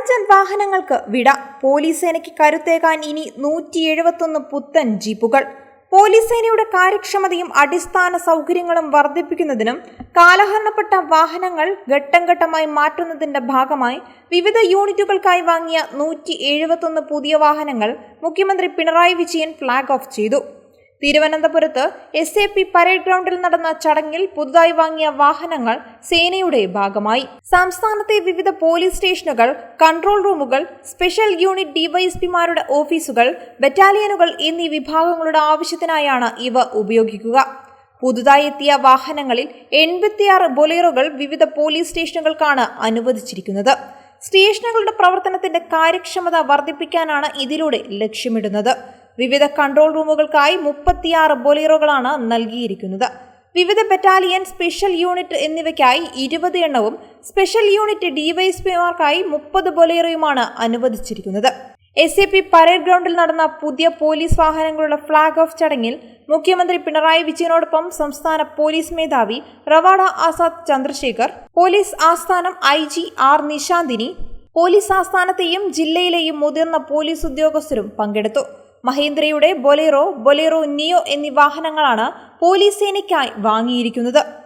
പഴഞ്ചൻ വാഹനങ്ങൾക്ക് വിട. പോലീസ് സേനയ്ക്ക് കരുത്തേകാൻ ഇനി നൂറ്റി എഴുപത്തൊന്ന് പുത്തൻ ജീപ്പുകൾ. പോലീസ് സേനയുടെ കാര്യക്ഷമതയും അടിസ്ഥാന സൗകര്യങ്ങളും വർദ്ധിപ്പിക്കുന്നതിനും കാലഹരണപ്പെട്ട വാഹനങ്ങൾ ഘട്ടം ഘട്ടമായി മാറ്റുന്നതിന്റെ ഭാഗമായി വിവിധ യൂണിറ്റുകൾക്കായി വാങ്ങിയ നൂറ്റി പുതിയ വാഹനങ്ങൾ മുഖ്യമന്ത്രി പിണറായി വിജയൻ ഫ്ളാഗ് ഓഫ് ചെയ്തു. തിരുവനന്തപുരത്ത് എസ് എ പി പരേഡ് ഗ്രൗണ്ടിൽ നടന്ന ചടങ്ങിൽ പുതുതായി വാങ്ങിയ വാഹനങ്ങൾ സേനയുടെ ഭാഗമായി. സംസ്ഥാനത്തെ വിവിധ പോലീസ് സ്റ്റേഷനുകൾ കൺട്രോൾ റൂമുകൾ സ്പെഷ്യൽ യൂണിറ്റ് ഡിവൈഎസ്പിമാരുടെ ഓഫീസുകൾ ബറ്റാലിയനുകൾ എന്നീ വിഭാഗങ്ങളുടെ ആവശ്യത്തിനായാണ് ഇവ ഉപയോഗിക്കുക. പുതുതായി എത്തിയ വാഹനങ്ങളിൽ എൺപത്തിയാറ് ബൊലേറുകൾ വിവിധ പോലീസ് സ്റ്റേഷനുകൾക്കാണ് അനുവദിച്ചിരിക്കുന്നത്. സ്റ്റേഷനുകളുടെ പ്രവർത്തനത്തിന്റെ കാര്യക്ഷമത വർദ്ധിപ്പിക്കാനാണ് ഇതിലൂടെ ലക്ഷ്യമിടുന്നത്. വിവിധ കൺട്രോൾ റൂമുകൾക്കായി മുപ്പത്തിയാറ് ബൊലീറോകളാണ് നൽകിയിരിക്കുന്നത്. വിവിധ ബറ്റാലിയൻ സ്പെഷ്യൽ യൂണിറ്റ് എന്നിവയ്ക്കായി ഇരുപത് എണ്ണവും സ്പെഷ്യൽ യൂണിറ്റ് ഡിവൈഎസ്പിമാർക്കായി മുപ്പത് ബൊലേറോയുമാണ് അനുവദിച്ചിരിക്കുന്നത്. എസ് എ പി പരേഡ് ഗ്രൗണ്ടിൽ നടന്ന പുതിയ പോലീസ് വാഹനങ്ങളുടെ ഫ്ളാഗ് ഓഫ് ചടങ്ങിൽ മുഖ്യമന്ത്രി പിണറായി വിജയനോടൊപ്പം സംസ്ഥാന പോലീസ് മേധാവി റവാഡ ആസാദ് ചന്ദ്രശേഖർ പോലീസ് ആസ്ഥാനം I G R Nishanthini police ആസ്ഥാനത്തെയും ജില്ലയിലെയും മുതിർന്ന പോലീസ് ഉദ്യോഗസ്ഥരും പങ്കെടുത്തു. മഹേന്ദ്രയുടെ ബൊലേറോ ബൊലേറോ നിയോ എന്നീ വാഹനങ്ങളാണ് പോലീസ് സേനയ്ക്കായി വാങ്ങിയിരിക്കുന്നത്.